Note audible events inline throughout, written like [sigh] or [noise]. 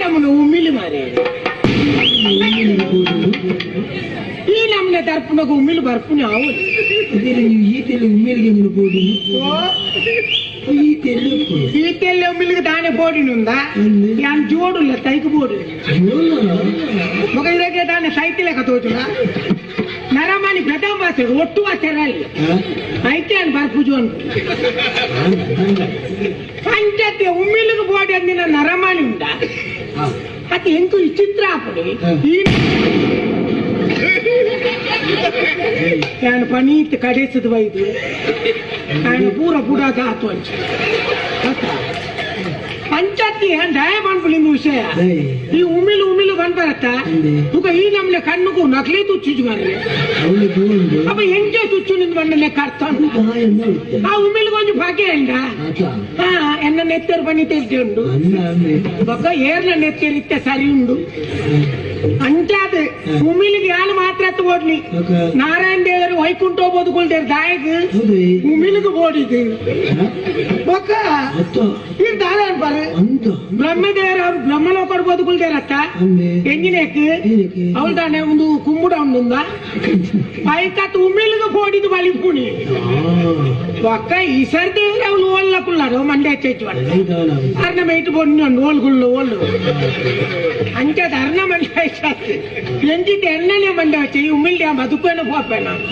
ನಮ್ಮನ್ನು ಉಮ್ಮಿಲಿ ಮಾರೆ ಈ ನಮ್ಮನೆ ದರ್ಪಣಗ ಉಮ್ಮಿಲಿ ಬರ್ಪುನಿ ಅವನು ಅದೇ ನೀವು ಈತೆಲ್ಲ ಉಮ್ಮೇಲಿಗೆ ಮುಡ್ಬೋದು ಈತೆಲ್ಲ ఈ తెల్ల ఉమ్మిలికి దాని పోడినుందా ఉంది. యాన్ జోడుల తైకి పోడు ఒక ఇదకే దాన్ని సైకిల్ లెక్క తోచునా నరమని పెద్ద వాసాడు ఒట్టు వాసారాలి అయితే అని బర్పు జోన్ పంచతే ఉమ్మిలికి పోడి అందిన నరమని ఉందా అది ఎంకు ఈ చిత్రాపుడు ఈ ನಾನು ಪಣೀತ್ ಕಡಿಸಿದ ಬೈದು ನಾನು ಪೂರ ಪುಡಾದ ಆತು ಅಂಚ ಪಂಚಾಯತಿ ದಯ ಬಂದ್ಬಿಡಿ ನಿಮ್ಮ ವಿಷಯ ಈ ಉಮಿಲು ಉಮಿಲು ಬಂದ್ ಬರತ್ತ ಈಗ ಈ ನಮ್ಲೆ ಕಣ್ಣುಗೂ ನಕಲಿ ತುಚ್ಚು ಬಂದ್ರೆ ಅಪ್ಪ ಹೆಂಗೆ ತುಚ್ಚು ನಿಂದ ಬಂದನೆ ಕರ್ತಾನು ಆ ಉಮಿಲು ಒಂದು ಭಾಗ್ಯ ಹೆಂಗ ಎನ್ನ ನೆತ್ತರು ಬನ್ನಿ ತೆಲ್ತಿ ಉಂಡು ಬೊಕ್ಕ ಏರ್ನ ನೆತ್ತೇರಿತ್ತ ಸರಿ ಉಂಡು ಅಂಚಾ உமிழுக்கு யாழ் மாத்திரத்து ஓடலி நாராயண தேவர் வைகுண்டோ போதுக்குள்ள தாயக்கு உமிழுக்கு ஓடிக்கு ஒக்கா இது தாதான் பாரு பிரம்மதேவர் அவர் பிரம்மலோக்கடு போதுக்குள்ள அத்தா ಎಂಜಿನೇಕ್ ಅವಳು ತಾನೆ ಒಂದು ಕುಂಬುಡ ಉಂಡುಂದ ಪೈಕತ್ ಉಮ್ಮಿಲ್ಗ ಪೋಡಿದು ಬಲಿಪುಣಿ ಒಕ್ಕ ಈ ಸರ್ದೇವ್ರ ಅವಳು ಒಲ್ಲಕ್ಕುಳ್ಳಾಡು ಮಂಡ್ಯ ಹೆಚ್ಚು ಅರ್ಣ ಮೇಯ್ತು ಪೊಣ್ಣು ಓಲ್ಗುಳ್ಳು ಓಲ್ಲು ಅಂಚದ ಅರ್ಣ ಮಂಡ್ಯ ಹೆಚ್ಚಾತಿ செஞ்சுட்டு என்னென்ன பண்ணாச்சு உமிழ்டா அதுக்கும் என்ன போப்பேன் நான்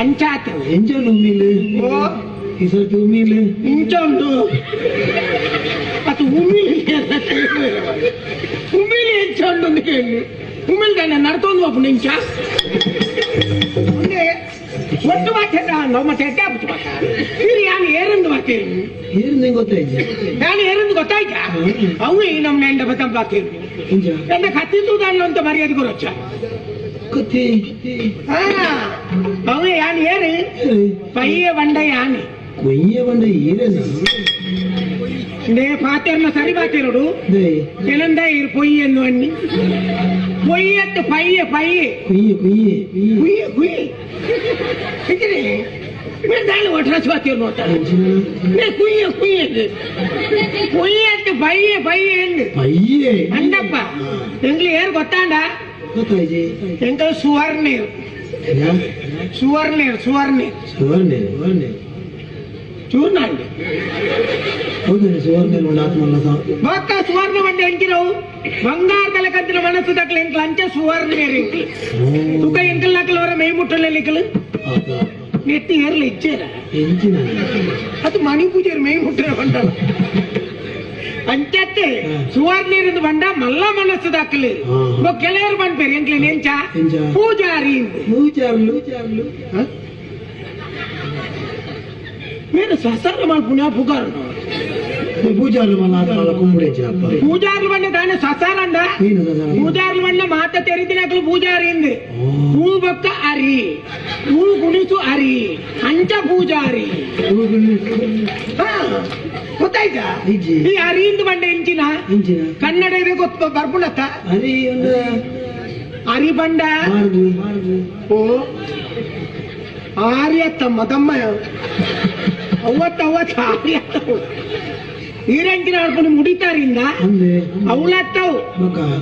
அஞ்சாத்து எஞ்சோன்னு உமிழு இசட்டு உமிழு இஞ்சோண்டு அது உமிழ் உமிழ் எஞ்சோண்டு உமிழ்டா நடத்தோன்னு ಒಟ್ಟು ಮಾತಾಡ ಮತ್ತೆ ಎಡ್ಡೆ ಆಗ್ಬಿಟ್ಟು ಮಾತ ಇದು ಯಾನು ಏರಂದು ಮಾತೇನು ಏನು ನಿಂಗೆ ಗೊತ್ತಾಯ್ತು ನಾನು ಏರಂದು ಗೊತ್ತಾಯ್ತಾ ಅವು ಈ ನಮ್ಮ ಎಂಡ ಬತ್ತ ಮಾತೇನು ಇಂಜ ಎಂದ ಕತ್ತಿದ್ದು ದಾನು ಅಂತ ಮರ್ಯಾದೆ ಕೊರೊಚ್ಚ ಕತ್ತಿ ಅವು ಯಾನು ಏರು ಪಯ್ಯ ಬಂಡ ಯಾನು ಕೊಯ್ಯ ಬಂದ ಏನೇನ నే పాతేర్న సరిపాతేరుడు పిలందా ఇరు పొయ్యి ఎందు అన్ని పొయ్యి అట్టు పయ్య పయ్యి పొయ్యి పొయ్యి పొయ్యి పొయ్యి ఇచ్చినే నేను దాని ఒట్రస్ పాతేరు నోతాను నే కుయ్య కుయ్య పొయ్యి అట్టు పయ్య పయ్య ఎందు పయ్య అండప్ప ఎంగ్లీ ఏరు గొత్తాండా ఎంతో సువర్ణేరు సువర్ణేరు సువర్ణేరు సువర్ణేరు సువర్ణేరు చూర్ణండి ಸುವರ್ಣ ಒಂದು ಆತ್ಮಲ್ಲದ ಸುವರ್ಣ ಮಂಡೆ ಎಂಕಿರವು ಮನಸ್ಸು ದಕ್ಕಲ ಎಂಕಲ ಅಂಚೆ ಸುವರ್ಣ ಬೇರೆ ತುಕ ಎಂಕಲ್ ನಕಲ್ ಮೈ ಮುಟ್ಟಲ್ಲ ಲಿಕ್ಕಲು? ನೆಟ್ಟಿ ಏರ್ಲ ಇಚ್ಚೇರ ಎಂಚಿನ? ಅದು ಮಣಿ ಪೂಜೆಯರ್ ಮೈ ಮುಟ್ಟರ ಬಂಡ ಅಂಚತ್ತೆ ಸುವರ್ಣ ಇರಂದು ಮಲ್ಲ ಮನಸ್ಸು ದಾಖಲೆ ಕೆಲವರು ಬಂದ್ಬೇರಿ ಎಂಕ್ಲೇನ್ ಎಂಚ? ಪೂಜಾರಿ. ಪೂಜಾರ್ಲು ಪೂಜಾರ್ಲು. మీరు సహస్రమాల పుణ్యా పుకారు పూజారులు మళ్ళీ కుమ్ముడేచ్చి పూజారులు పండి ఆయన ససారండ పూజారులు పండి ಮಾತ ಹೂ ಬಕ್ಕ ಅರಿ. ಮೂ ಕುಣಿಸು ಅರಿ. ಅಂಚ ಪೂಜಾರಿ ಗೊತ್ತಾಯ್ತಾ? ಈ ಅರಿಯಿಂದ ಬಂಡೆ ಇಂಚಿನ? ಕನ್ನಡ ಇದೆ ಗೊತ್ತ ಬರ್ಬಿಡತ್ತ ಅರಿ ಅರಿ ಬಂಡ? ಓ ಆರ್ಯ ತಮ್ಮ ತಮ್ಮ ಅವತ್ತವ ಚಾರಿ ಆತವು ಈರಂಕಿನ ಅರ್ಪಣೆ ಮುಡಿತಾರಿಂದ ಅವಲತ್ತವು.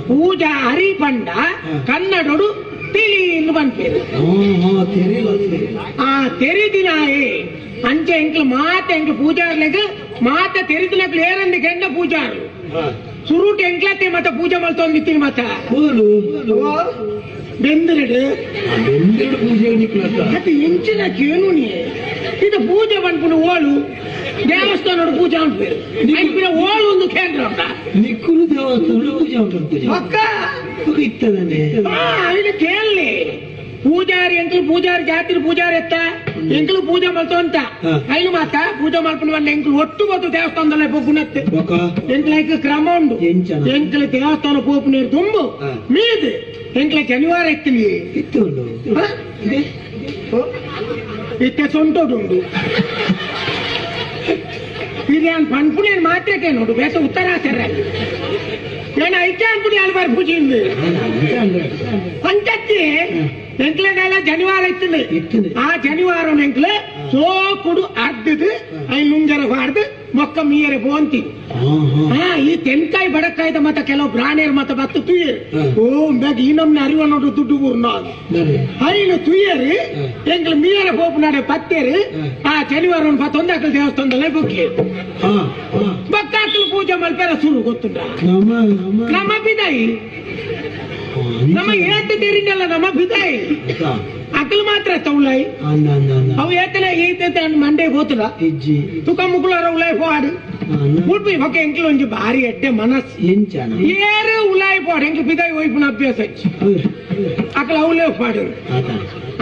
ಪೂಜಾ ಹರಿ ಬಂಡ ಕನ್ನಡಡು ತಿಳಿ ಎಂದು ಬಂತೇವೆ ಆ ತೆರಿದಿನಾಯೇ ಅಂಚೆ ಎಂಕ್ಲ ಮಾತ ಎಂಕ್ಲ ಪೂಜಾರ್ಲೆಗ್ ಮಾತ ತೆರಿದಿನಕ್ಲು ಏರಂದು ಗೆಂಡ ಪೂಜಾರು ಸುರುಟು ಎಂಕ್ಲತ್ತೆ ಮತ ಪೂಜೆ ಮಲ್ತೊಂದಿತ್ತೀನಿ ಮತ ಬೆಂದಿರಿಡು. ಬೆಂದಿರಿಡು ಪೂಜೆ ನಿಕ್ಲತ್ತ ಮತ್ತೆ ಎಂಚಿನಕ್ಕೆ ಏನು ನೀ. ಇದು ಪೂಜೆ ಬಂದ್ಬಿಡು ಓಳು. ದೇವಸ್ಥಾನ ಪೂಜೆ ಉಂಟು. ನಿಕ್ಕಿನ ಓಳು ಒಂದು ಕೇಂದ್ರ ಉಂಟ. ನಿಕ್ಕುಲು ದೇವಸ್ಥಾನ ಪೂಜೆ ಉಂಟು ಪೂಜೆ ಪಕ್ಕ ಇತ್ತದನೆ. ಇದು ಕೇಳಿ ಪೂಜಾರಿ ಅಂತ ಪೂಜಾರಿ ಜಾತಿ ಪೂಜಾರಿ ಎತ್ತ? ಎಂಕಲು ಪೂಜೆ ಮಾಡ್ತು ಅಂತ. ಐಲು ಮಾತ ಪೂಜೆ ಮಾಡ್ಕೊಂಡು ಎಂಕಲು ಒಟ್ಟು ಬತ್ತು ದೇವಸ್ಥಾನದಲ್ಲೇ ಪೋಪುನತ್ತೆ ಎಂಕ್ಲೈಕ್ ಕ್ರಮ ಉಂಡು ಎಂಕಲ ದೇವಸ್ಥಾನ ಪೋಪು ನೀರು ತುಂಬು. ಮೀದು. ಎಂಕ್ಲ ಶನಿವಾರ ಇತ್ತಿಲಿ ಇತ್ತು ಇತ್ತೆ ಸೊಂಟೋದುಂಡು ಬಿರಿಯಾನ್ ಪಣ್ಪುಣಿ ಮಾತೇಕೆ ನೋಡು ಬೇಸ ಉತ್ತರ ಹಾಕ್ಯಾರಲ್ಲಿ ನಾನು ಐಕ್ಯ ಅನ್ಪುಣಿ ಅಲ್ಬಾರ್ ಪೂಜೆ ಅಂಟತ್ತಿ ఎంట్లోగా జనివారం ಆ ఆ జనివారం ఎంట్లో సోకుడు అర్దుదు ఆయన నుంజర బార్దు మొక్క మీయరు పోంతి ಈ ತೆನ್ಕಾಯಿ ಬಡಕಾಯ್ದ ಮತ ಕೆಲವು ಪ್ರಾಣಿಯರ್ ಮತ ಬತ್ತು ತುಯ್ಯರು. ಓ ಬ್ಯಾಗ ಇನ್ನೊಮ್ಮೆ ಅರಿವ ನೋಡು ದುಡ್ಡು ಊರ್ನ ಐನು ತುಯ್ಯರು ಎಂಗ್ಲ ಮೀಯರ ಹೋಪ್ ನಾಡೆ ಪತ್ತೇರು. ಆ ಶನಿವಾರ ಪತ್ತೊಂದಾಕಲ್ ದೇವಸ್ಥಾನದಲ್ಲೇ ಬುಕ್ಕಿ. ಬಕ್ಕಾಕಲ್ ಪೂಜೆ ಮಲ್ಪೆರ ಸುರು ಗೊತ್ತುಂಡ ಕ್ರಮ ಬಿದಾಯಿ ನಮ್ಮ ಏಟ್ ತೀರಿನಲ್ಲ ನಮ್ಮ ಬಿದ್ದಾಯಿ ಅಕಲ್ ಮಾತ್ರ ತೌಲಾಯಿ ಅವು ಏತನ ಏತೈತೆ ಅಂದ್ ಮಂಡೆ ಗೋತದ ತುಕ ಮುಗುಳಾರ ಉಲಾಯ್ ಪೋಡಿ ಮುಟ್ಬಿ ಬಗ್ಗೆ ಎಂಕ್ಲು ಒಂಜಿ ಭಾರಿ ಎಡ್ಡೆ ಮನಸ್ ಏರು ಉಲಾಯಿ ಪೋಡಿ ಎಂಕ್ಲು ಬಿದ್ದಾಯಿ ಹೋಯ್ಪುನ ಅಭ್ಯಾಸ ಅಕಲ್ ಅವಲೇ ಪಾಡು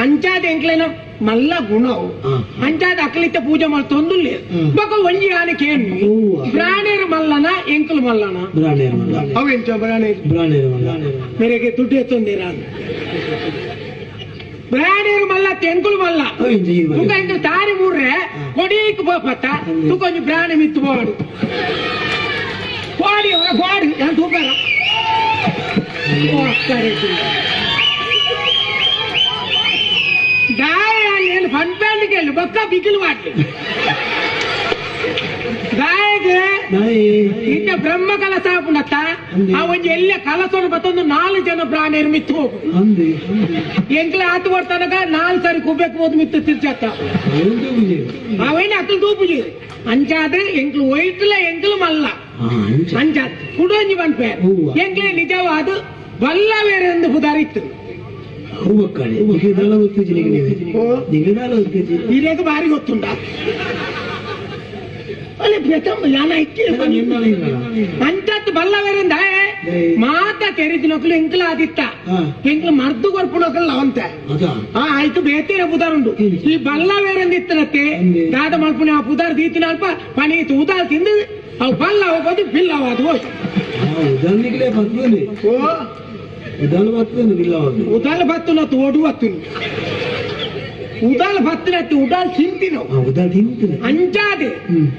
ಅಂಚಾದ ಎಂಕ್ಲೇನ ಮಲ್ಲ ಗುಣ ಅಂಚಾದ ಅಕಲಿತ್ತ ಪೂಜೆ ಮಾಡಿ ತೊಂದುಲ್ಲೇ ಒಂಜಿ ಆನೆ ಆನೆಕೇನು ಪ್ರಾಣಿ ಮಲ್ಲಣ ಬ್ರಾಣೇರ ಮಲ್ಲ ಅವೇನ್ ಬ್ರಾಣೇರ ಬ್ರಾಣೇರ ಮಲ್ಲ ಮೇರೆಗೆ ದುಡ್ಡು ಎತ್ತೊಂದಿರ ಬ್ರಾಣೇರ ಮಲ್ಲ. ತೆಂಕುಲು ಮಲ್ಲ ತುಕ ಇಂದು ತಾರಿ ಮೂರ್ರೆ ಕೊಡೀಕ್ ಪತ್ತ. ತು ಕೊಂಚ ಬ್ರಾಣಿ ಮಿತ್ತು ಬೋಡು. ಕೋಡಿ ಹೊರ ಕೋಡಿ ನಾನು ತೂಕಾರ ಗಾಯ ಅಲ್ಲಿ ಫನ್ ಪ್ಯಾಂಡ್ ಕೇಳಿ ಬಿಗಿಲು ಮಾಡಿ ನಾಯಿ. ಇಂದ ಬ್ರಹ್ಮ ಕಲಸ ಆಪುನತ್ತ ಆ ಒಂಜಿ ಎಲ್ಲ ಕಲಸವನ್ನು ಬತ್ತೊಂದು ನಾಲ್ಕು ಜನ ಪ್ರಾಣಿಯರು ಮಿತ್ತು ಹೋಗು ಅಂದಿ, ಅಂದಿ. ಎಂಕ್ಲ ಆತು ಬರ್ತನಗ ನಾಲ್ ಸರಿ ಕುಬ್ಬೆಕ್ ಹೋದ್ ಮಿತ್ತು ತಿರ್ಚತ್ತ ಅವಂದು ఉంది. అవైనా అక్కలు తూపుజీ అంచాదు ఎంకులు వైట్ల ఎంకులు మల్ల ఆ, అంచ. అంచాదు కుడొంజి పంపారు ಹೂವ. ఎంకులే నిజవాదు వల్ల వేరెందుకు ధరిత్తు ಹೂವ ಕಡೆ. ನಿಗದಾಲ ಒತ್ತಿಜಿ ಅಲ್ಲಿ ಪ್ರಥಮ ಬಲ್ಲವರಿಂದ ಮಾತ ತೆರಿದ ನೊಕ್ಲು ಎಂಕಲ ಆದಿತ್ತ. ಎಂಕಲ ಮರ್ದು ಕೊರ್ಪುಣಕಲ್ಲ ಅವಂತ ಆ ಆಯ್ತು ಬೇತೀರ ಉಂಟು ಈ ಬಲ್ಲವೇರಂದ ಇತ್ತನತ್ತೆ ದಾದ ಮಲ್ಪುನ ಆ ಪುದಾರ್ ದೀತಿನ ಅಲ್ಪ ಪಣಿ ಇತ್ತು ಉದಾರ್ ತಿಂದು ಅವು ಬಲ್ಲ ಹೋಗೋದು ಬಿಲ್ಲವ ಅದು ಹೋಯ್ತು ಉದಾಹರಣೆಗಳೇ ಬರ್ತದೆ. ಉದಾಹರಣೆ ಬರ್ತದೆ ಬಿಲ್ಲವ ಉದಾಹರಣೆ ಬರ್ತದೆ ಓಡು ಬರ್ತದೆ ಉದಾಲ್ ಬತ್ತಿನಟ್ಟು ಉದಾಲ್ ತಿಂತಿನ ಉದಾಲ್ ತಿಂತಿನ ಅಂಜಾದೆ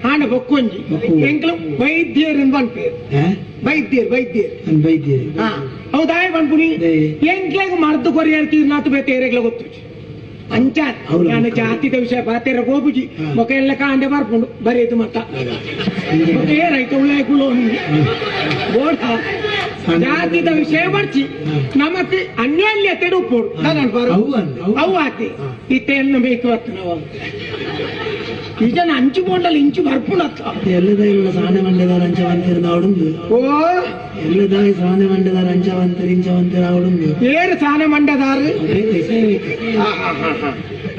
ಆಂಡ ಬೊಕ್ಕೊಂಜಿ. ಎಂಕ್ಲು ವೈದ್ಯರ್ ಬಂದ್ ಪೇರು. ವೈದ್ಯರು ವೈದ್ಯರು. ವೈದ್ಯರು. ಹಾ. ಹೌದಾಯ್ ಬಂದ್ಬಿಡಿ ಎಂಕ್ಲಾಗ ಮರ್ದು ಕೊರಿಯಾರ್ತಿ ನಾತು ಬೇತೇರೆಗ್ಲ ಗೊತ್ತು ಅಂಚಾರ್ ನಾನು ಜಾತಿದ ವಿಷಯ ಬಾತೇರ ಗೋಬುಜಿ ಮೊಕ ಎಲ್ಲ ಕಾಂಡೆ ಬರ್ಕೊಂಡು ಬರೆಯೋದು ಮತ್ತ. ಏನಾಯ್ತು ಉಳ್ಳಾಯ್ಕೊಳ್ಳೋ ಬೋಡ ಜಾತಿದ ವಿಷಯ ಬರ್ಚಿ. ನಮಕ್ ಅನ್ಯೋನ್ಯತೆ ಉಪ್ಪೋಡು ಅವು ಆತಿ ಇತ್ತೆಯನ್ನು ಬೇಕು ಅತ್ತ ನಾವು ಇದನ್ನ ಅಂಚು ಬೋಂಡಲ್ಲಿ ಇಂಚು ಬರ್ಪುಣತ್ತ ಎಲ್ಲದಾಯಿ ಸಾನೆ ಮಂಡದಾರ ಅಂಚವಂತಿರದ ಅವಡುಂದು ಓ! ಎಲ್ಲದಾಯಿ ಸಾನೆ ಮಂಡದಾರ ಅಂಚವಂತಿರ ಇಂಚವಂತಿರ ಅವಡುಂದು ಏರು ಸಾನೆ ಮಂಡದಾರು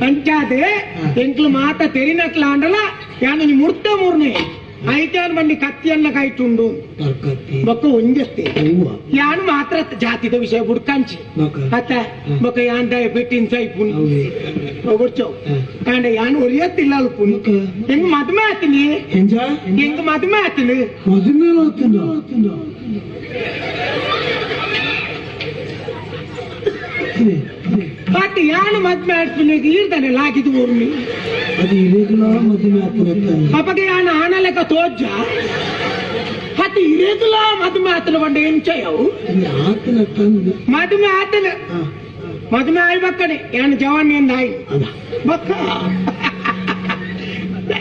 ಅಂಚಾದೆ ಎಂಕ್ಲು ಮಾತ ತೆರಿನಕ್ಲ ಅಂಡಲ ಯಾನು ಮುರ್ತ ಮೂರ್ನೇ. ಐಟೇನ್ ಮಂದಿ ಕತ್ತಿಯನ್ನ ಕಾಯ್ತುಂಡು ಬೊಕ್ಕ ಒಂದಷ್ಟೇ. ಯಾನ್ ಮಾತ್ರ ಜಾತಿದ ವಿಷಯ ಬುಡ್ಕಂಚಿ ಅತ್ತ ಬೊಕ್ಕ ಯಾನ್ ದಯ ಬಿಟ್ಟಿನ ಸೈಪುನ್ ಒಗುಡ್ಚೋ ಕಾಂಡ ಯಾನ್ ಒರಿಯತ್ತಿಲ್ಲ ಅಲ್ಪುನ್. ಹೆಂಗ್ ಮದ್ಮೆ ಆತಿನಿ? ಹೆಂಗ್ ಮದ್ಮೆ ಆತಿನಿ? ಮದ್ಮೆ ಆತಿನ? ಬಟ್ ಯಾನು ಮದ್ವೆ ಆಡ್ತೀನಿ ಈರ್ತಾನೆ ಲಾಗಿದ್ದು ಊರ್ನಿ ಅದು ಇರೆಗ್ಯುಲರ್ ಮದುವೆ ಆಗ್ತಿರುತ್ತೆ ಅಪ್ಪಗೆ ಯಾನು ಆಣ ಲೆಕ್ಕ ತೋಜ್ಜ ಹತ್ತು ಇರೆಗ್ಯುಲರ್ ಮದುವೆ ಆತನ ಬಂಡ ಎಂಚಯವು ಆತನ ಮದುವೆ ಆತನ. ಆಯಿ ಆಯ್ ಬಕ್ಕಣೆ ಜವಾನ್ ಜವಾನಿಯಿಂದ ಆಯ್ ಬಕ್ಕ.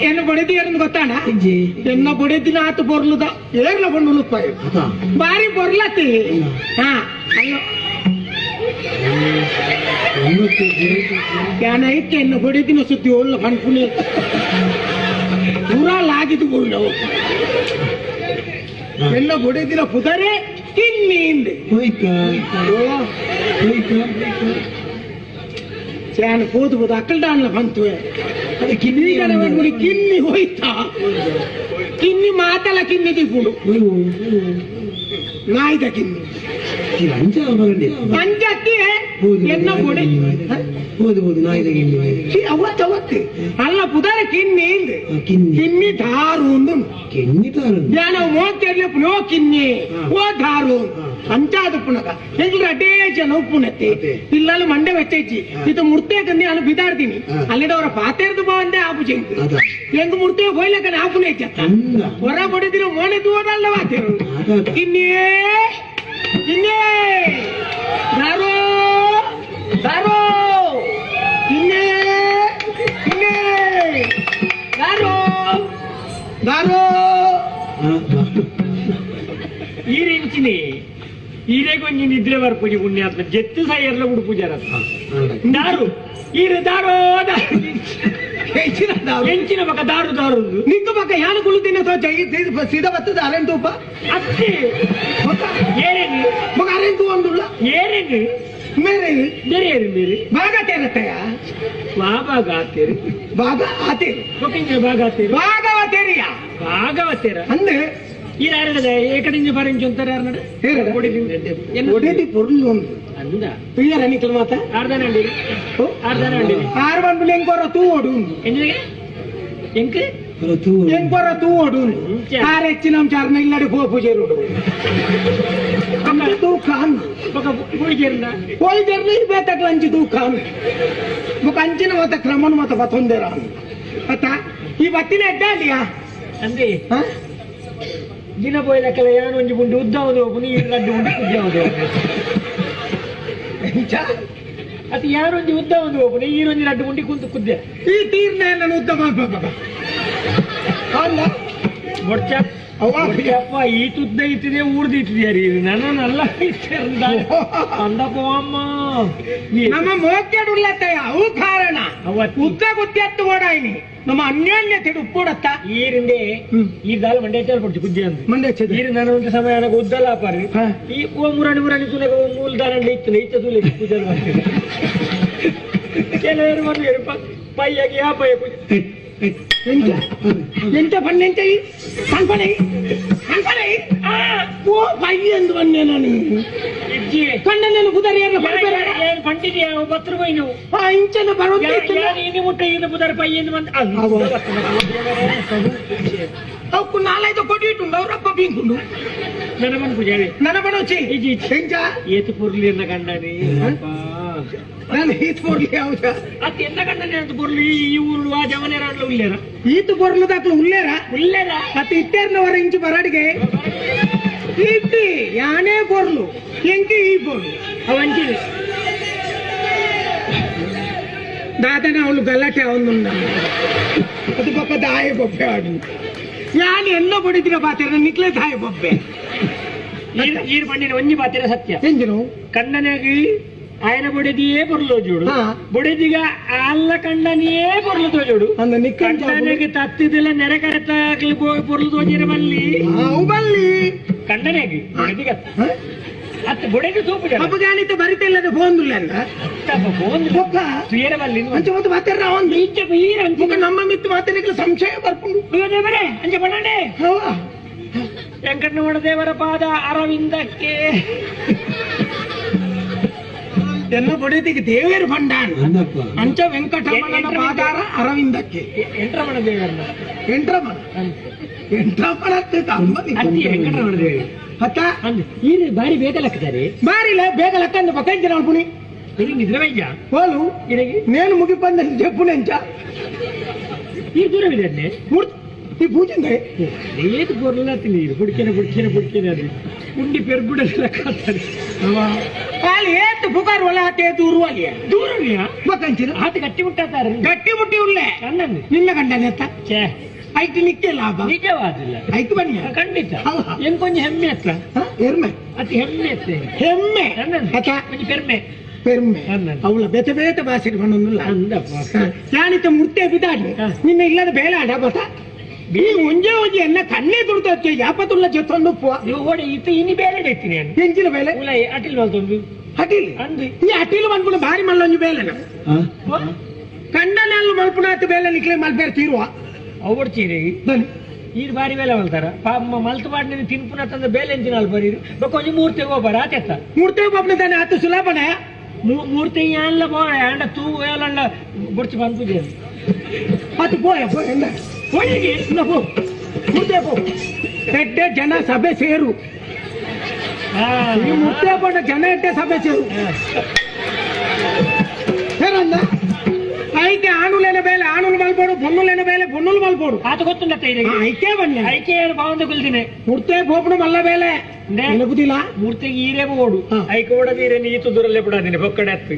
ಎನ್ನ ಬಡಿದು ಏನು ಗೊತ್ತಾಣ ಎನ್ನ ಬಡಿದಿನ ಆತ ಬೊರ್ಲುದ? ಏರ್ಲ ಬಂಡು ಬಾರಿ ಬೊರ್ಲತ್ತಿ ಹಾ ಅಯ್ಯೋ. ಒಂಬತ್ತು ಯಾನ ಐತೆ ಎನ್ನ ಹೊಡಿದಿನ ಸುದ್ದಿ ಒಳ್ಳೆ ಪನ್ಪುನಿ ಪೂರ ಲಾಗಿದು ಬೋಳು ಎನ್ನ ಬಡಿದಿನ ಪುದರೆ ತಿನ್ನಿ ಹೋಯ್ತ ಹೋಯ್ತ ಚಾನ ಕೂದು ಬುದ ಅಕ್ಕಲ್ ದಾನ್ಲ ಬಂತು ಅದು ಕಿನ್ನಿ ನೋಡಿ ಕಿನ್ನಿ ಹೋಯ್ತಾ? ಕಿನ್ನಿ ಮಾತಲ್ಲ ಕಿನ್ನಿ ತಿಪ್ಪುಡು ನಾಯ್ದ ಕಿನ್ನಿ ಮಗಂಡಿ ಅಂಜಕ್ಕೆ ಹೌದು ಎನ್ನ ಬೊಡಿ ಹೌದು ಹೌದು ನಾಯಿದಾಗ ಅವತ್ತು ಅವತ್ತು. ಅಲ್ಲ ಪುದಾರ ಕಿನ್ನಿ ಇಂದು ಕಿನ್ನಿ. ದಾರು ಒಂದು ಕಿನ್ನಿ ದಾರು ನಾನು ಮೋತೆರ್ಲಿ ನೋ ಕಿನ್ನಿ. ಓ ದಾರು ಅಂಚಾದ ಪುನಗ ಹೆಂಗ್ರ ಅಡ್ಡೇ ಜನ ಉಪ್ಪುನತ್ತೆ ಅದೇ. ಇಲ್ಲಲ್ಲಿ ಮಂಡೆ ವೆಚ್ಚಿ ಇದು ಮುರ್ತೆ ಕಂದಿ ನಾನು ಬಿದಾಡ್ತೀನಿ ಹಾ. ಅಲ್ಲಿದವರ ಪಾತೆರ್ದು ಬಾಂದೆ ಆಪು ಅದ? ಎಂಗ್ ಮುರ್ತೆ ಹೋಯ್ಲಕ ಆಪುನೆ ಚೆತ್ತ ಅಂದ ಹೊರ ಬಡಿದಿರೋ ಮೋನೆ ದೂರಲ್ಲ ವಾತಿರು ಕಿನ್ನಿ ಕಿನ್ನಿ ದಾರು గారు! పిన్ని! పిన్ని! గారు! గారు! ఈరించింది ఈరే కొంచెం నిద్ర వరపడి ఉండే అట్ల జెత్తు సయ్యర్లో కూడా పూజారు దారు! ఈరు దారు! ఎంచిన ఒక దారు దారు నింకు పక్క యానకులు తిన్నతో సీదా బత్తది అరెంటు అత్తి! ఏరేంగి ఒక అరెంటు అందులో ఏరేంగి ಏರೇನು ಮಗ ಅರೆಂಟು ಒಂದುಲ್ಲ ಏರೇನು ಮೇರೆ ಬೇರೆ ಏರು ಬೇರೆ ಭಾಗ ತೇರತ್ತಯ್ಯ ಬಾಬಾಗ ಆತೇರು ಭಾಗ ಆತೇರು ಒಕ್ಕಿಂಜ ಬಾಗ ಆತೇರು ಭಾಗವತೇರಿಯ ಭಾಗವತೇರ ಅಂದ್ರೆ ಈ ಯಾರದ ಏಕಡಿಂಜ ಬರಂಜು ಅಂತಾರೆ ಯಾರು ಹೇಳದ? ಏನು ಒಡೆದಿ ಪೊರ್ಲು ಒಂದು ಅಂದ ಪ್ರಿಯರ ನಿಖಲ್ ಮಾತ ಆರ್ದಾನ ಅಂಡಿರಿ ಆರ್ದಾನ ಅಂಡಿರಿ ಆರು ಬಂದು ಎಂಕೊರ ತೂ ಹೆಂಗ್ ಬರ ತೂ ಹೊಡು ಹೆಚ್ಚಿನ ಚಾರ್ನ ಇಲ್ಲಾಡಿ ಹೋ ಪೂಜೆ ರೋಡು ತೂ ಕಾನ್ ಹೋಯ್ದರ್ನ ಇದು ಬೇತಕ್ಲ ಅಂಚಿ ತೂ ಬೊಕ ಅಂಚಿನ ಮತ ಕ್ರಮನ್ ಮತ ಬತ್ತೊಂದೇರ ಮತ್ತ ಈ ಬತ್ತಿನ ಅಡ್ಡಾಡಿಯಾ ಅಂದ್ರೆ ದಿನ ಬೋಯ್ಲಕ್ಕೆಲ್ಲ ಎರಡು ಒಂಜಿ ಗುಂಡಿ ಉದ್ದ ಹೋದ ಹೋಗು ಲಡ್ಡು ಉಂಡು ಉದ್ದ ಹೋದ ಅದು ಯಾರೊಂದು ಉದ್ದ ಒಂದು ಹೋಗು ನೀರೊಂದು ರಡ್ಡು ಉಂಡಿ ಕುಂತು ಕುದ್ದೆ. ಈ ತೀರ್ನ ಎಲ್ಲ ಉದ್ದ ಮಾಡ್ಬೇಕ ಬೊಡ್ಚಪ್ಪ ಈ ತುದ್ದ ಇಟ್ಟಿದೆ ಊರ್ದು ರೀ. ನನ್ನ ನಲ್ಲ ಅಂದಪ್ಪ ಅಮ್ಮ. ನಮ್ಮ ಮೋಕ್ಯಡುಲ್ಲತ್ತಯ್ಯ ಅವು ಕಾರಣ. ಉದ್ದ ಗುತ್ತೆತ್ತು ಓಡಾಯ್ನಿ. ನಮ್ಮ ಅನ್ಯೋನ್ಯತೆ ಉಪ್ಪುಡತ್ತ? ಈರಿಂದೆ ಈ ದಾಲ್ ಮಂಡ್ಯ ಚಾಲ್ ಪಡ್ಚು ಕುದ್ದೆ ಅಂತ ಮಂಡ್ಯ ಈರು ನಾನು ಒಂದು ಸಮಯ ನನಗೆ ಉದ್ದಲ್ಲ ಪಾರಿ ಈ ಓ ಮುರಾಣಿ ಮುರಾಣಿ ತುನಗ ಮೂಲ ದಾರಂಡ್ಲಿ ಇತ್ತು. ಇತ್ತ. ತುಲೆ ಪೂಜೆ [laughs] ಕೆಲವರು ಬಂದು ಪೈಯಾಗಿ ಆ ಪೈ ಪೂಜೆ ಎಂತ ಎಂತ ಪಣ್ಣೆಂತ ಕಣ್ಪಣೆ ಕಣ್ಪಣೆ ಓ ಪಯ್ಯ ಎಂದು ಬನ್ನೆ ನಾನು ಇಜ್ಜಿ ಕಣ್ಣನೇನು ಕುದರಿಯನ್ನ ಬರ್ಬೇಡ ಏನ್ ಪಂಡಿದ್ಯಾ ಬತ್ರ ಬೈ ನೀವು ಆ ಇಂಚನ ಬರೋದಿತ್ತು ಇನ್ನು ಮುಟ್ಟ తక్కువ నాలైతే కొట్టిట్టుండవు రప్ప బీంకుండు నడమని పూజారి. నడమని వచ్చి ఇంకా ఈత పొరులు ఎన్నకండని నన్ను ఈత పొరులు అవుతా అది ఎన్నకండని ఎంత పొరులు? ఈ ఊళ్ళు ఆ జవనేరాళ్ళు ఉల్లేరా? ఈత పొరులు దాకా ఉల్లేరా? ఉల్లేరా? అది ఇట్టేరిన వర ఇంచు బరాడికి ఇట్టి యానే పొరులు. ఎంకి ఈ పొరులు? అవంచి దాతన అవును గల్లటే అవునున్నా. అది గొప్ప దాయ గొప్పవాడు. ഞാൻ എന്നെ പൊടിക്കുന്ന ನಿಕ್ಲೆ നിക്ലേതായ ಬೊಬ್ಬೆ. ಈರ್ ಬಣ್ಣಿನ ಒಂಜಿ ಪಾತ್ರ ಸತ್ಯ. ಎಂಜಿನು ಕಣ್ಣನಿಗೆ ಆಯನ ಬಡಿದಿಯೇ ಬರ್ಲೋ ಜೋಡು. ಬಡಿದಿಗ ಅಲ್ಲ ಕಂಡನಿಯೇ ಬೊರ್ಲು ತೋಜೋಡು ಕಣ್ಣನಿಗೆ ತತ್ತಿದಿಲ್ಲ ನೆರೆ ಕರೆತಾಗ್ಲಿ ಬರ್ಲು ತೋಜಿರ ಬಲ್ಲಿ. ಬಲ್ಲಿ. ಕಣ್ಣನಿಗೆ ಬೊಡೆದಿಗ. ಅತ್ತ ಬುಡೆಗೆ ಸೂಪು ಜನ. ಹಬ್ಬಗಾಣಿತ ಬರಿತಿಲ್ಲ ಅದು ಬೋಂದುಲ್ಲ ಅಂದ ತಪ್ಪ ಬೋಂದು ಬೊಕ್ಕ ತುಯರವಲ್ಲಿ ಅಂಚೆ ಮತ್ತು ಮಾತಾಡ್ರ ಒಂದು ಈಚೆ ಬೀರ ಮುಖ ನಮ್ಮ ಮಿತ್ತು ಮಾತಾಡಲಿಕ್ಕೆ ಸಂಶಯ ಬರ್ಕೊಂಡು. ಅಯ್ಯೋ ಬರೇ ಅಂಚೆ ಬಣ್ಣೆ ಹೌ. ವೆಂಕಟನವಣ ದೇವರ ಪಾದ ಅರವಿಂದಕ್ಕೆ. ಎನ್ನ ಬುಡೆದಿಗೆ ದೇವೇರು ಭಂಡಾನ್ ಅಂಚ ವೆಂಕಟರಮಣನ ಪಾದಾರ ಅರವಿಂದಕ್ಕೆ. ಎಂಟ್ರಮಣ. ದೇವರನ್ನ ಎಂಟ್ರಮಣ ಎಂಟ್ರಪ್ಪಣ ಆಗ್ತೈತೆ ಅಮ್ಮನಿಗೆ. ಅತ್ತಿ ವೆಂಕಟರಮಣರು ಹೇಳಿ ಅತ್ತ ಅಂದ್ ಈರು ಬಾರಿ ಬೇಗ ಲಕ್ಕದಾರೆ ಬಾರಿಲ ಬೇಗ లెక్క పక్కన అనుకుని ఇది నిద్రమయ్యా వాళ్ళు ఈయనకి? నేను ముగిపోయింది చెప్పు నెంచ. ఈరు దూరం ఇదండి ఈ పూచింది లేదు బొర్రలా తినేరు పుడికిన పుడికిన పుడికిన అది. ఉండి పెరుగుడు లెక్కారు వాళ్ళు ఏంటి పుకారు వల్ల అట్టే దూరు వాళ్ళు? దూరం పక్కన అది కట్టి ఉంటారు గట్టి ముట్టి ఉళ్ళే కండండి నిన్న కండాను ఎత్త చే ಐಟಿ ನಿಕ್ಕೆ ಲಾಭ. ನಿಜವಾದಿಲ್ಲ ಐಟ್ ಬನ್ನಿ. ಖಂಡಿತ? ಏನ್ ಕೊಂಚ ಹೆಮ್ಮೆ ಅತ್ತ ಹೆಮ್ಮೆ. ಅತಿ ಹೆಮ್ಮೆ ಅತ್ತೆ. ಹೆಮ್ಮೆ. ಕೊಂಚ ಪೆರ್ಮೆ. ಪೆರ್ಮೆ. ಅವಳ ಬೇತೆ ಬೇತೆ ಭಾಷೆ ಬಂದೊಂದಿಲ್ಲ ನಾನಿತ ಮುರ್ತೆ ಬಿದ್ದಾಡಿ. ನಿನ್ನ ಇಲ್ಲದ ಬೇಡ ಅಡ ಬಟ ಈ ಮುಂಜೆ ಹೋಗಿ ಎನ್ನ ಕಣ್ಣೇ ದುಡ್ದಕ್ಕೆ ಯಾಪತ್ತುಲ್ಲ ಜೊತ್ತೊಂದು ಓಡಿ ಇತ್ತು ಇನಿ ಬೇರೆ ಎತ್ತೀನಿ ಹೆಂಚಿನ ಬೇಲೆ ಉಲ ಅಟಿಲ್ ಮಲ್ತೊಂದು ಅಟಿಲ್? ಅಂದ್ರಿ ಈ ಅಟಿಲ್ ಬಂದ್ಬಿಡು ಭಾರಿ ಮಲ್ಲೊಂದು ಬೇಲೆನ ಹಾ? ಕಂಡನೆಲ್ಲ ಮಲ್ಪುನಾತ್ ಬೇಲೆ ನಿಕ್ಲೆ ಮಲ್ಪೇರ್ ತೀರುವ. ಅವ್ರು ಚೀರಿ ಈ ಬಾರಿ ಬೇಲೆ ಮಲ್ತಾರ ಪಾಪ ಮಲ್ತು ಬಾಡಿ ತಿನ್ಪುನ ತಂದ ಬೇಲೆ ಎಂಚಿನ ಅಲ್ಬರೀರಿ ಕೊಂಚ ಮೂರ್ತಿ ಹೋಗ್ಬಾರ ಆತೆತ್ತ ಮೂರ್ತಿ ಬಪ್ಪನ ತಾನೆ ಆತು ಸುಲಭನೆ? ಮೂರ್ತಿ ಎಲ್ಲ ಬೋ ಅಂಡ ತೂ ಎಲ್ಲ ಬುಡ್ಚಿ ಬಂದ್ಬಿದೆ ಅದು. ಎಂದ ಹೋಳಿಗೆ. ಇನ್ನ ಪೋ ಮೂರ್ತಿ ಪೋ ಎಡ್ಡೆ ಜನ ಸಭೆ ಸೇರು. ಈ ಮುತ್ತೆ ಬಣ್ಣ ಜನ ಎಡ್ಡೆ ಸಭೆ ಸೇರು. బొన్నులైన వేలే బొన్నులు మలిపోడు పాత గొత్తుండీ అయితే బండి అయితే బాగుంది కులిదినే ముడితే పోపుడు మళ్ళా వేలే ನೆನಪುದಿಲ್ಲ ಮೂರ್ತಿಗೆ ಈರೇ ಬೋಡು. ಐಕೋಡ ಬೀರೆ ನೀತು ದುರಲ್ಲೇ ಬಿಡ ನಿನ್ನ ಬೊಕ್ಕಡೆ ಹತ್ತಿ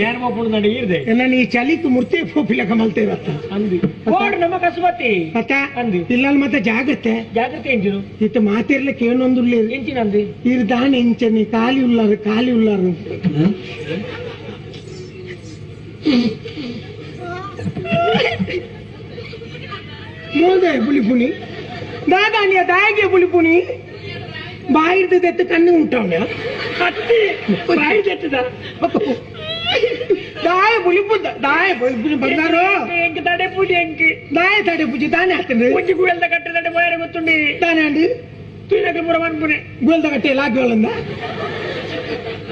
ಏನ್ ಮಾಡ್ಬೋದು ನಾನು ಈರ್ದೆ ನಾನು ಈ ಚಲಿತ್ತು ಮೂರ್ತಿ ಪೋಪಿಲಕ ಮಲ್ತೇವೆ ಅಂದಿ. ಬೋಡ್ ನಮ್ಮ ಕಸುಮತಿ ಮತ್ತ? ಅಂದಿ. ಇಲ್ಲ ಮತ್ತೆ ಜಾಗ್ರತೆ. ಜಾಗ್ರತೆ ಎಂಜಿನು? ಇತ್ತು ಮಾತಿರ್ಲಿಕ್ಕೆ ಏನೊಂದು ಎಂಚಿನ ಅಂದಿ? ಇರ್ದಾನ ಎಂಚನಿ ಖಾಲಿ ಉಳ್ಳಾರು ಖಾಲಿ ಉಳ್ಳಾರು ಮೋದೆ ಪುಲಿಪುನಿ ದಾದಾನಿಯ ದಾಯಿಗೆ ಪುಲಿಪುನಿ ಬಾಯಿರ್ದು ತೆತ್ತು ಕಣ್ಣು ಉಂಟವನ ಹತ್ತಿ ಬಾಯಿ ತೆತ್ತದ ದಾಯ ಪುಲಿಪುದ ದಾಯ ಪುಲಿಪುನಿ ಬಂದಾರು ಎಂಕ ತಡೆ ಪೂಜೆ ಎಂಕಿ ದಾಯ ತಡೆ ಪೂಜೆ ತಾನೇ ಹಾಕ್ತಂದ್ರೆ ಒಂಜಿ ಗುವೆಲ್ದ ಕಟ್ಟೆ ತಡೆ ಬಾಯರ ಗೊತ್ತುಂಡಿ ತಾನೇ ಅಂಡಿ ತುಯ್ನಕ್ಕೆ ಪುರ ಮನ್ಪುನೆ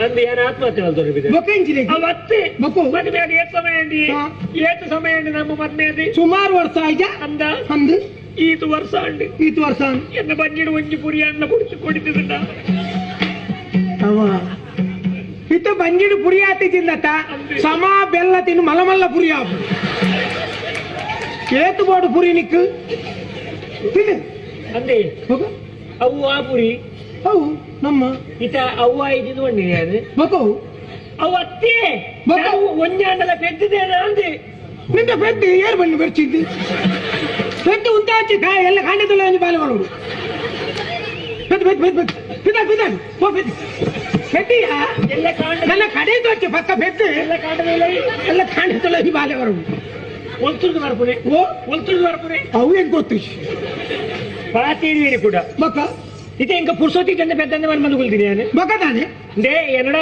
ಅಂದು ಏನ ಆತ್ಮಹತ್ಯೆ ಮಾಡ್ತಾರೆ ಬೊಕ್ಕಂಚಿನ ಅವತ್ತೆ ಬೊಕ್ಕು ಮದುವೆ ಆಗಿ ಏತ್ ಸಮಯ ಅಂಡಿ ಹಾ. ಏತ್ ಸಮಯ ಅಂಡಿ ನಮ್ಮ ಮದ್ವೆ ಆದಿ ಸುಮಾರು ವರ್ಷ ಆಯ್ತಾ? ಅಂದ? ಅಂದು? ಈತು ವರ್ಷ ಅಂಡಿ ಈತ ವರ್ಷ ಎನ್ನ ಬಂಜಿಡು ಒಂಜಿ ಪುರಿ ಅನ್ನ ಕುಡಿದು ಕುಡಿತಿದ್ದ ಅವ ಇತ್ತ ಬಂಜಿಡು ಪುರಿ ಆತಿದ್ದಿಲ್ಲತ್ತ ಸಮ ಬೆಲ್ಲ ತಿನ್ನು ಮಲಮಲ್ಲ ಪುರಿ ಆಪು ಏತು ಬೋಡು ಪುರಿ ನಿಕ್ಕು? ತಿನ್ನು. ಅಂದೆ. ಹೋಗು. ಅವು ಆ ಪುರಿ ಹೌ ನಮ್ಮ. ಇತ ಅವ್ವ ಇದ್ದಿದ್ದು ಒಂದಿನಿ ಅದು. ಬೊಕ್ಕು ಅವು ಅತ್ತೆ. ಬಕವು ಒಂಜಾಂಡಲ ಪೆದ್ದಿದೆ ಅಂದೆ. ನಿಂದ ಪೆದ್ದು ಏರ್ ಬಣ್ಣು ಬೆರ್ಚಿದ್ದು ಪೆದ್ದು ಉಂಟಾಚಿ ಕಾ ಎಲ್ಲ ಕಾಣಿದಲ್ಲ ಒಂದು ಬಾಲೆ ಬರೋದು ಪೆದ್ದು ಪೆದ್ದು ಪೆದ್ದು ಪೆದ್ದು. ಪಿದ ಪಿದ ಹೋ ಪೆದ್ದು. ಪೆದ್ದಿಯಾ? ಎಲ್ಲ ಕಾಂಡ ನನ್ನ ಕಡೆ ತೋಚಿ ಪಕ್ಕ ಪೆದ್ದು. ಎಲ್ಲ ಕಾಂಡದ ಎಲ್ಲ ಕಾಣಿದಲ್ಲ ಈ ಬಾಲೆ ಬರೋದು ಒಲ್ತುರ್ದು ಬರ್ಪುನೆ ಓ. ಒಲ್ತುರ್ದು ಬರ್ಪುನೆ ಅವು ಹೆಂಗ್ ಗೊತ್ತು ಪಾತೀರಿ ಕೂಡ. ಬಕ್ಕ ಇತೆ ಇಂಕ ಪುರ್ಸೋತಿ ತಂದೆ ಪೆದ್ದಂದೆ ಮನ್ ಮಂದು ಕುಲ್ತೀನಿ ನಾನು. ಬಕ್ಕ ತಾನೆ दे एनडा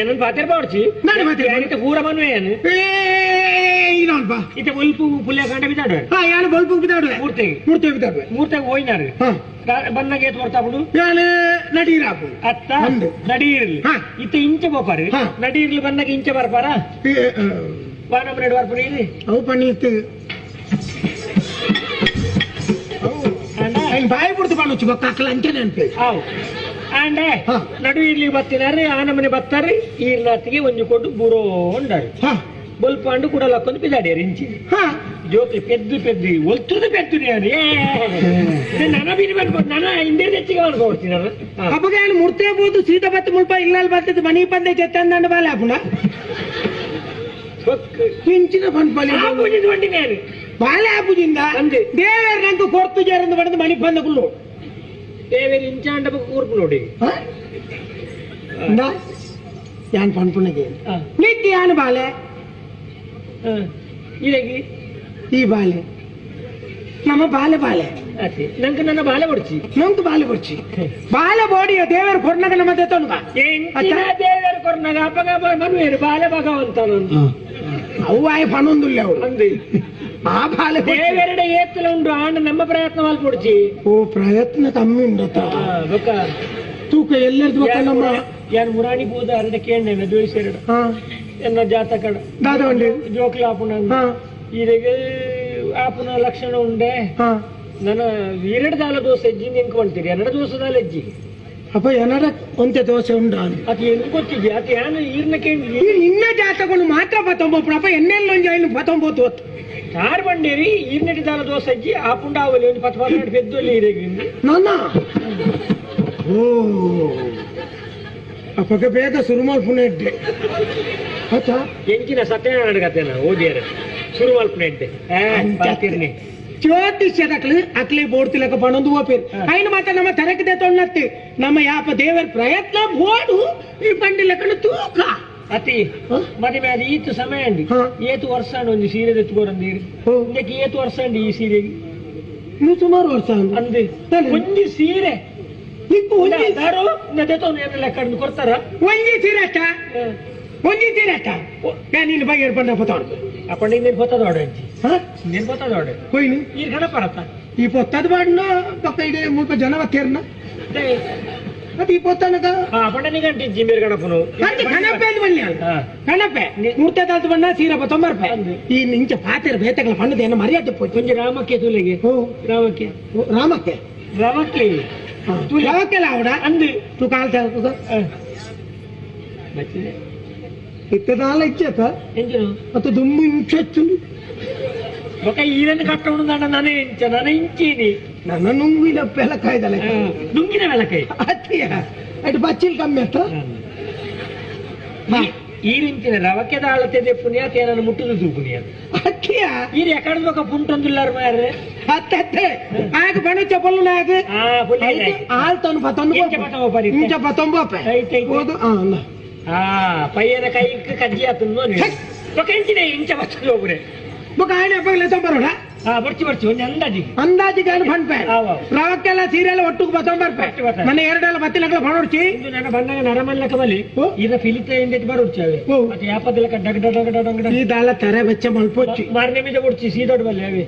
ಎನ್ನ ಪಾತೆರ್ ಬಾಡ್ಚಿ ನಾನೇ ಪಾತೆರ್ ಬಾಡ್ಚಿ. ಇತೆ ಪೂರ ಮನ್ವೆ ಏನು ಏ ಇನ್ನೊಂದು ಬಾ. ಇತೆ ಒಲ್ಪು ಪುಲ್ಯ ಗಂಡ ಬಿದ್ದಾಡು ಹಾ ಯಾರು ಬಲ್ಪು ಬಿದ್ದಾಡುವೆ? ಮೂರ್ತಿಗೆ. ಮೂರ್ತಿ ಬಿದ್ದಾಡುವೆ. ಮೂರ್ತಿಗೆ ಹೋಯ್ನಾರು ಬಂದಾಗ ಏತ್ ಬರ್ತಾ ಬಿಡು. ಯಾರು? ನಡೀರಾಪು ಅತ್ತ? ಒಂದು. ನಡಿ ಇರ್ಲಿ ಹಾ. ಇತ್ತೆ ಇಂಚೆ ಬೋಪಾರಿ ಹಾ. ನಡಿ ಇರ್ಲಿ ಬಂದಾಗ ಇಂಚೆ ಬರ್ಪಾರ? ಬರ್ಪುರಿ ಇಲ್ಲಿ ಅವು ಅಂಡ ಹೆಂಗ್ ಬಾಯಿ ಬಿಡ್ತು ಬಾಳು ಗೊತ್ತಾಗಲ್ಲ ಅಂತ ನೆನಪಿ ಹೌದು ಅಂಡೆ ನಡು ಇಲ್ಲಿ ಬತ್ತಿನಾರಿ ಆ ನಮ್ಮನೆ ಬತ್ತಾರಿ ಈ ರಾತಿಗೆ ಒಂಜಿಕೊಂಡು ಬುರೋ ಅಂಡಾರಿ ಬೊಲ್ಪ ಅಂಡು ಕೂಡ ಲಕ್ಕೊಂದು ಬಿದ್ದಾಡಿಯಾರಿ ಇಂಚಿ ಜೋಕಿ ಪೆದ್ದು ಪೆದ್ದು ಒತ್ತದು ಪೆದ್ದು ನೀ ನನ್ನ ಬೀರಿ ಬರ್ಬೋದು ನನ್ನ ಹಿಂದೆ ಹೆಚ್ಚಿಗೆ ಮಾಡ್ಕೊಡ್ತೀನಿ ಅವಾಗ ಏನು ಮುರ್ತೆ ಬೋದು ಸೀಟ ಬತ್ತು ಮುಲ್ಪ ಇಲ್ಲ ಬರ್ತದೆ ಮನಿ ಬಂದೆ ಜೊತೆ ಅಂದಂಡು ಬಾಲೆ ಹಾಕುಣ ಹಿಂಚಿನ ಬಂದ್ ಬಾಲೆ ಹಾಕೊಂಡಿದ್ದು ಬಂಡಿ ನಾನು ಬಾಳೆ ಆಪುಜಿಂದ ದೇವೇರ್ ನಂಗೆ ಕೊಡ್ತು ಜೇರಂದು ಬಡದು ಮಣಿ ಬಂದ ಕುಲ್ಲು ದೇವೇರ್ ಇಂಚಾಂಡ ಕೂರ್ಪು ನೋಡಿ. ಯಾನ್ ಪಂಪುನಗೆ ನಿತ್ಯ ಬಾಲೆ ಬಾಳೆ? ಇದಕ್ಕೆ ಈ ಬಾಲೆ ನಮ್ಮ ಬಾಲೆ ಬಾಲೆ ನಂಗೆ ನನ್ನ ಬಾಲೆ ಬಡ್ಚಿ. ನಂಗೆ ಬಾಲೆ ಬಡ್ಚಿ. ಬಾಲೆ ಬೋಡಿಯ ದೇವರ ಕೊರ್ನಾಗ ನಮ್ಮ ತೆತ್ತೊಂಡ ದೇವರ ಕೊರ್ನಾಗ ಅಪಗ ಮನುವೇರು ಬಾಲೆ ಭಗವಂತನನ್ನು ಅವು ಆಯ್ ಪಣೊಂದುಲ್ಲ ಅವಳು. ಬಾಲೆ ಬರ್ಚಿ. ದೇವರಡೆ ಏತ್ತಲ ಉಂಡು ಆಂಡ ನಮ್ಮ ಪ್ರಯತ್ನ ಮಲ್ಪೊಡ್ಚಿ ಓ ಪ್ರಯತ್ನ ಕಮ್ಮಿ ಉಂಡತ್ತ ಬೊಕ್ಕ ತೂಕ ಎಲ್ಲರದು ನಮ್ಮ? ಯಾರು ಮುರಾಣಿ ಬೂದ ಅರಡೆ ಕೇಂದ್ರ ಹಾ. ಎನ್ನ ಜಾತಕಡ ದಾದ ಉಂಡೆ ಜೋಕ್ಲ ಆಪುಣ ಇದಕ್ಕೆ ಆಪುನ ಲಕ್ಷಣ ಉಂಡೆ. ನನ್ನ ಎರಡು ದಾಲ ದೋಸೆ ಅಜ್ಜಿ ನೆನ್ಕೊಂತೀರಿ ಎರಡು ದೋಸದಾಲ ಅಜ್ಜಿ ಅಪ್ಪ ಏನಾರ ಒಂತೆ ದೋಸೆ ಉಂಡ ಅದು ಎಂತ ಗೊತ್ತಿದ್ಯಾ ಅದು ಏನು ಈರ್ನ ಕೇಳಿ ನೀನು ಇನ್ನೂ ಮಾತ್ರ ಬತ್ತೊಂಬಪ್ಪನ ಅಪ್ಪ ಎಣ್ಣೆಲ್ಲ ಒಂದು ಐನು ಬತ್ತೊಂಬತ್ತು ಹೊತ್ತು. ಕಾರ್ ಬಂಡೇರಿ? ಈರ್ನಟಿ ದಾಲ ದೋಸೆ ಅಜ್ಜಿ ಆ ಪುಂಡ ಅವಲಿ ಒಂದು ಪತ್ತು ಪರ್ಸೆಂಟ್ ಬೆದ್ದಲ್ಲಿ ಈರೇಗ್ರಿಂದ ನನ್ನ? ಓ. ಅಪ್ಪಗೆ ಬೇಗ ಶುರು ಮಾಡ್ಪುಣ ಇದ್ದೆ. ಆಯ್ತಾ? ಎಂಚಿನ ಸತ್ಯನಾರಾಯಣ ಕತೆ ನಾವು ಓದಿಯರ. ಶುರು ಮಾಡ್ಪುಣ ಇದ್ದೆ. ಜ್ಯೋತಿಷ್ಯದಕ್ಲು ಅಕ್ಲಿ ಬೋಡ್ತಿಲಕ ಪಣೊಂದು ಓಪಿರ್ ಐನು ಮಾತ ನಮ್ಮ ತರಕದೆ ತೊಣ್ಣತ್ತಿ. ನಮ್ಮ ಯಾಪ ದೇವರ ಪ್ರಯತ್ನ ಬೋಡು ಈ ಪಂಡಿಲಕನ ತೂಕ. ಅತಿ ಮತ್ತೆ ಅದು ಈತು ಸಮಯ ಅಂಡಿ ಏತು ವರ್ಷ ಒಂದು ಸೀರೆ ತೆಚ್ಕೊರಂದೀರಿ ಇದಕ್ಕೆ ಏತು ವರ್ಷ ಅಂಡಿ ಈ ಸೀರೆ ನೀವು ಸುಮಾರು ವರ್ಷ ಅಂದೆ. ಒಂದು ಸೀರೆ. ಒಂಜಿ ಸೀರೆ ಅಷ್ಟ? ಒಂಜಿ ಸೀರೆ ಅಷ್ಟ? ನೀನು ಬಗೆಹರ್ ಬಂದ ಪತ್ತಾಡ್ತು అప్పుడు నేను పోతుంది వాడండి నేను పోతుంది వాడు పోయి ఈ కడ పడతా ఈ పొత్తది వాడినా పక్క ఇదే ముప్ప జనం వచ్చారనా అంటే ಮತ್ತೆ ಇಪ್ಪತ್ತನಕ ಪಂಡನಿಗೆ ಅಂಟಿ ಮೇರ್ ಗಣಪನು ಮತ್ತೆ ಗಣಪೆ ಅಂತ ಬನ್ನಿ ಗಣಪೆ ನೂರ್ತೆ ತಾತು ಬಣ್ಣ ಸೀರಪ್ಪ ತೊಂಬರ್ ರೂಪಾಯಿ. ಈ ನಿಂಚ ಪಾತೆರ ಬೇತಗಳ ಪಣ್ಣದ ಏನು ಮರ್ಯಾದೆ ಪೋಯ್ತು. ಕೊಂಚ ರಾಮಕ್ಕೆ ತೂಲೆಗೆ. ಓ ರಾಮಕ್ಕೆ? ರಾಮಕ್ಕೆ. ರಾಮಕ್ಕೆ ತೂ ರಾಮಕ್ಕೆ ಲಾವಡ ಅಂದು. ತೂ ಕಾಲ್ ತೇಳ್ತದ ಮತ್ತೆ? ఇత్తనాలు ఇచ్చాక అత దుమ్ము ఇంచొచ్చుంది ఒక ఈరని కట్ట ఉందంట నన్ను నన్ను నన్ను నుంగిన వెలకాయదల వెలకాయ అత్తయ్య అటు కమ్మేస్తా. ఈరించిన రవకెదాళ్ళ దాళ్ళతే తెప్పునియా తేనను ముట్టుదు చూపునియా. అత్తయ్య ఈరు ఎక్కడదో ఒక పుంటొందులారు మరి? అత్తత్తే ఆయకు పని చెప్పలు నాకు. ఆల్తోను పతొందు చెప్పటం పని చెప్పటం పోపే అయితే పోదు. ఆ பையனை கைக்கு கஞ்சியா தின்னு பக்கஞ்சினே இஞ்ச பச்சல ஒப்புறே ಬುಕ್ ಆಣೆ ಅಪ್ಪಗಲ ತೊಂಬರೋಣ ಬರ್ಚಿ ಬರ್ಚಿ ಒಂದು ಅಂದಾಜಿಗೆ. ಅಂದಾಜಿಗೆ ಏನು ಫಂಡ್ ಪೇ? ರಾವಕ್ಕೆಲ್ಲ ಒಟ್ಟು ಒಟ್ಟಿಗೆ ಬತ್ತೊಂಬರ್ ಪೇ. ನನ್ನ ಬತ್ತಿ ಲಕ್ಕ ಬಣೋಡ್ಚಿ ಇಂದು ನಾನು ಬಂದಾಗ ನರಮಲ್ ಬಲಿ. ಈಗ ಫಿಲಿತ ಎಂದೆಟ್ ಬರೋಡ್ಚಿ ಅವೆ. ಮತ್ತೆ ಡಗ್ ಡಗ್ ಡಗ್ ಡಗ್ ಈ ದಾಲ ತರ ಬೆಚ್ಚ ಮಲ್ಪೋಚ್ಚಿ. ಮಾರನೆ ಮಿದ ಬಡ್ಚಿ ಸೀದೋಡ್ ಅವೆ.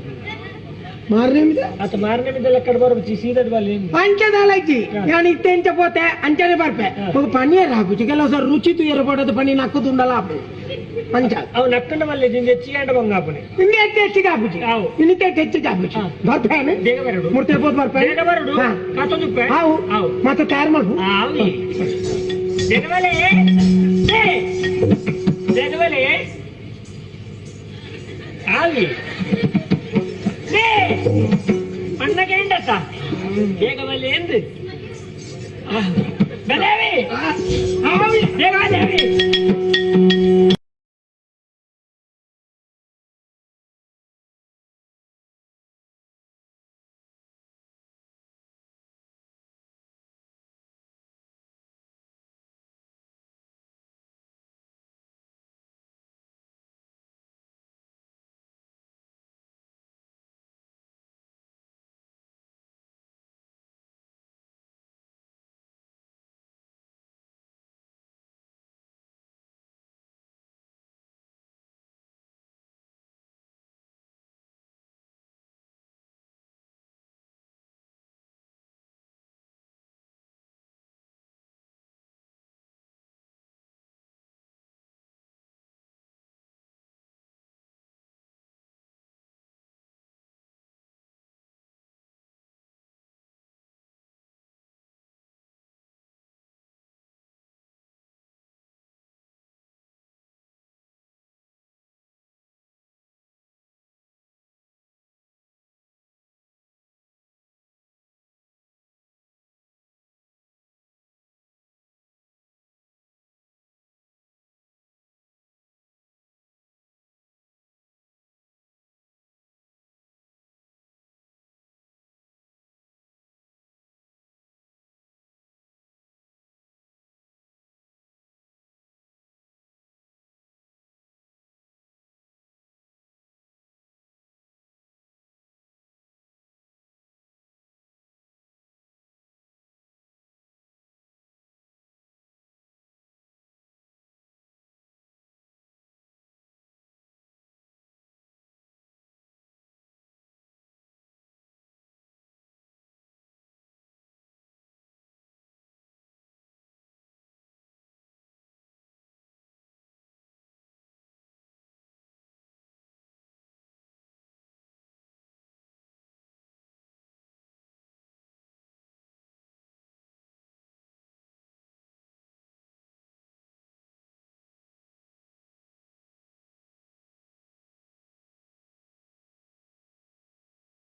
ಮಾರನೇ ಆತ ಮಾರನೇ ಬಿದ್ದಲ್ಲಿ ಎಕ್ಕಡೆ ಬರ್ಬೇಕು ಸೀದದ ಬಲ್ಲಿ ಪಂಚದಾಲಜ್ಜಿ ನಾನು ಇತ್ತೆಂಚ ಪೋತೆ ಅಂಚನೆ ಬರ್ಪೆ ಮಗ ಪಣಿಯ ರಾಕು ಕೆಲವು ಸರ್ ರುಚಿ ತುಯರ ಪಡೋದು ಪಣಿ ನಕ್ಕು ತುಂಡಲ ಆಪು ಪಂಚ ಅವು ನಕ್ಕಂಡ ಬಲ್ಲೆ ನಿಂಗೆ ಚೀಯಂಡ ಬಂಗ ಆಪುನೆ ನಿಂಗೆ ಎತ್ತೆ ಹೆಚ್ಚಿಗೆ ಆಪುಜಿ ಅವು ನಿನಗೆ ಹೆಚ್ಚಿಗೆ ಆಪುಜಿ ಬರ್ಪೇನೆ ಬೇಗ ಬರಡು ಮುರ್ತೆ ಪೋತ್ ಬರ್ಪೆ ಬೇಗ ಬರಡು ಕಾತೋ ದುಪ್ಪೆ ಅವು ಅವು ಮತ್ತೆ ತಯಾರು ಮಾಡು ಅವು ಜನವಲೆ ಜನವಲೆ ಆವಿ ಬೇಗ ಬಲ್ಲಿ ಏನ್ರಿ ಬಲೇವಿ ಬೇಗ ಬಲೇವಿ